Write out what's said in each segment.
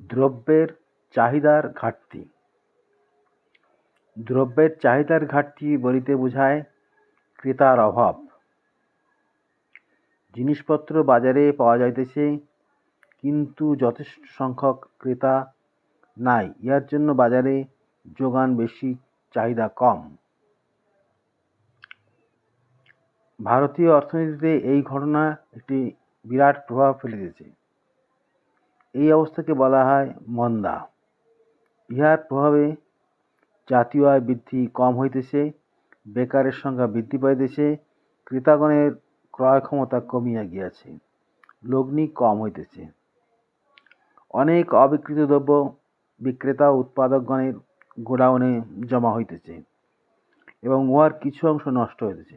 দ্রব্যের চাহিদার ঘাটতি। দ্রব্যের চাহিদার ঘাটতি বলিতে বোঝায় ক্রেতার অভাব। জিনিসপত্র বাজারে পাওয়া যাইতেছে, কিন্তু যথেষ্ট সংখ্যক ক্রেতা নাই। ইহার জন্য বাজারে যোগান বেশি, চাহিদা কম। ভারতীয় অর্থনীতিতে এই ঘটনা একটি বিরাট প্রভাব ফেলিতেছে। এই অবস্থাকে বলা হয় মন্দা। ইহার প্রভাবে জাতীয় আয় বৃদ্ধি কম হইতেছে, বেকারের সংখ্যা বৃদ্ধি পাইতেছে, ক্রেতাগণের ক্রয় ক্ষমতা কমিয়া গিয়াছে, লগ্নি কম হইতেছে। অনেক অবিকৃত দ্রব্য বিক্রেতা উৎপাদকগণের গোডাউনে জমা হইতেছে এবং উহার কিছু অংশ নষ্ট হইতেছে।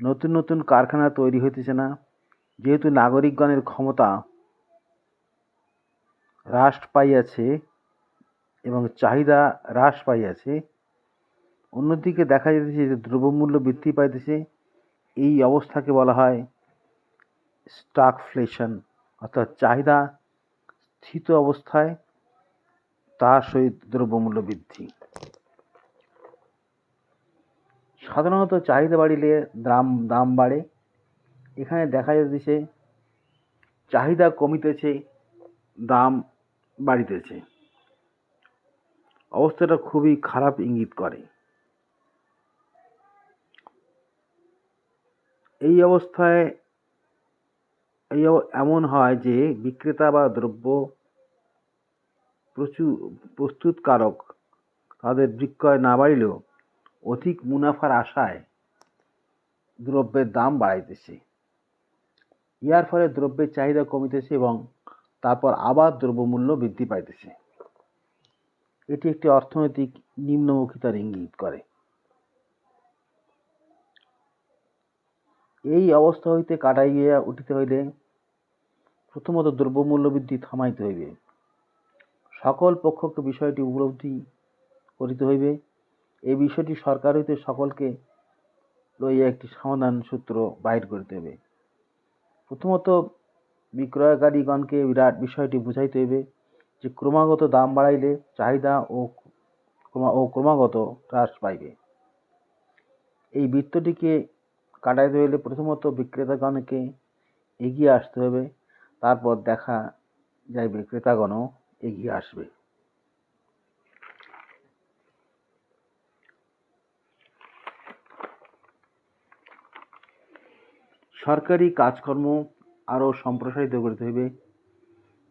নতুন নতুন কারখানা তৈরি হইতেছে না, যেহেতু নাগরিকগণের ক্ষমতা হ্রাস পাইয়াছে এবং চাহিদা হ্রাস পাইয়াছে। অন্যদিকে দেখা যাইতেছে যে দ্রব্যমূল্য বৃদ্ধি পাইতেছে। এই অবস্থাকে বলা হয় স্টাকফ্লেশন অর্থাৎ চাহিদা স্থিত অবস্থায় তার সহিত দ্রব্যমূল্য বৃদ্ধি। সাধারণত চাহিদা বাড়িলে দাম দাম বাড়ে। এখানে দেখা যাইতেছে চাহিদা কমিতেছে, দাম বাড়িতেছে অবস্থাটা খুবই খারাপ ইঙ্গিত করে। এই অবস্থায়, এই এমন হয় যে বিক্রেতা বা দ্রব্য প্রচুর প্রস্তুতকারক, তাদের বিক্রয় না বাড়িলেও অধিক মুনাফার আশায় দ্রব্যের দাম বাড়াইতেছে। ইহার ফলে দ্রব্যের চাহিদা কমিতেছে এবং তারপর আবার দ্রব্যমূল্য বৃদ্ধি পাইতেছে। এটি একটি অর্থনৈতিক নিম্নমুখিতার ইঙ্গিত করে। এই অবস্থা হইতে কাটাইয়া উঠিতে হইলে প্রথমত দ্রব্যমূল্য বৃদ্ধি থামাইতে হইবে। সকল পক্ষকে বিষয়টি উপলব্ধি করিতে হইবে। এই বিষয়টি সরকার হইতে সকলকে লইয়া একটি সমাধান সূত্র বাহির করিতে হইবে। প্রথমত বিক্রয়কারীগণকে বিরাট বিষয়টি বুঝাইতে হইবে যে ক্রমাগত দাম বাড়াইলে চাহিদা ও ও ক্রমাগত হ্রাস পাইবে। এই বৃত্তটিকে কাটাইতে হইলে প্রথমত বিক্রেতাগণকে এগিয়ে আসতে হবে তারপর দেখা যাইবে ক্রেতাগণও এগিয়ে আসবে। সরকারি কাজকর্ম আরও সম্প্রসারিত করিতে হইবে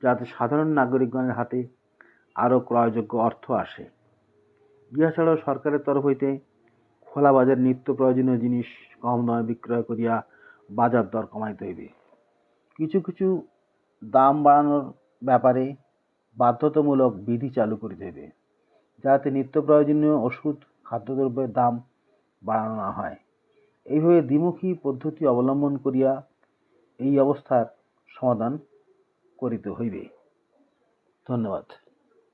যাতে সাধারণ নাগরিকগণের হাতে আরও ক্রয়যোগ্য অর্থ আসে। ইহা ছাড়াও সরকারের তরফ হইতে খোলা বাজার নিত্য প্রয়োজনীয় জিনিস, কম দামে বিক্রয় করিয়া বাজার দর কমাইতে হইবে। কিছু কিছু দাম বাড়ানোর ব্যাপারে বাধ্যতামূলক বিধি চালু করিতে হইবে, যাতে নিত্য প্রয়োজনীয় ওষুধ, খাদ্যদ্রব্যের দাম বাড়ানো না হয়। এইভাবে দ্বিমুখী পদ্ধতি অবলম্বন করিয়া এই অবস্থার সমাধান করিতে হইবে। ধন্যবাদ।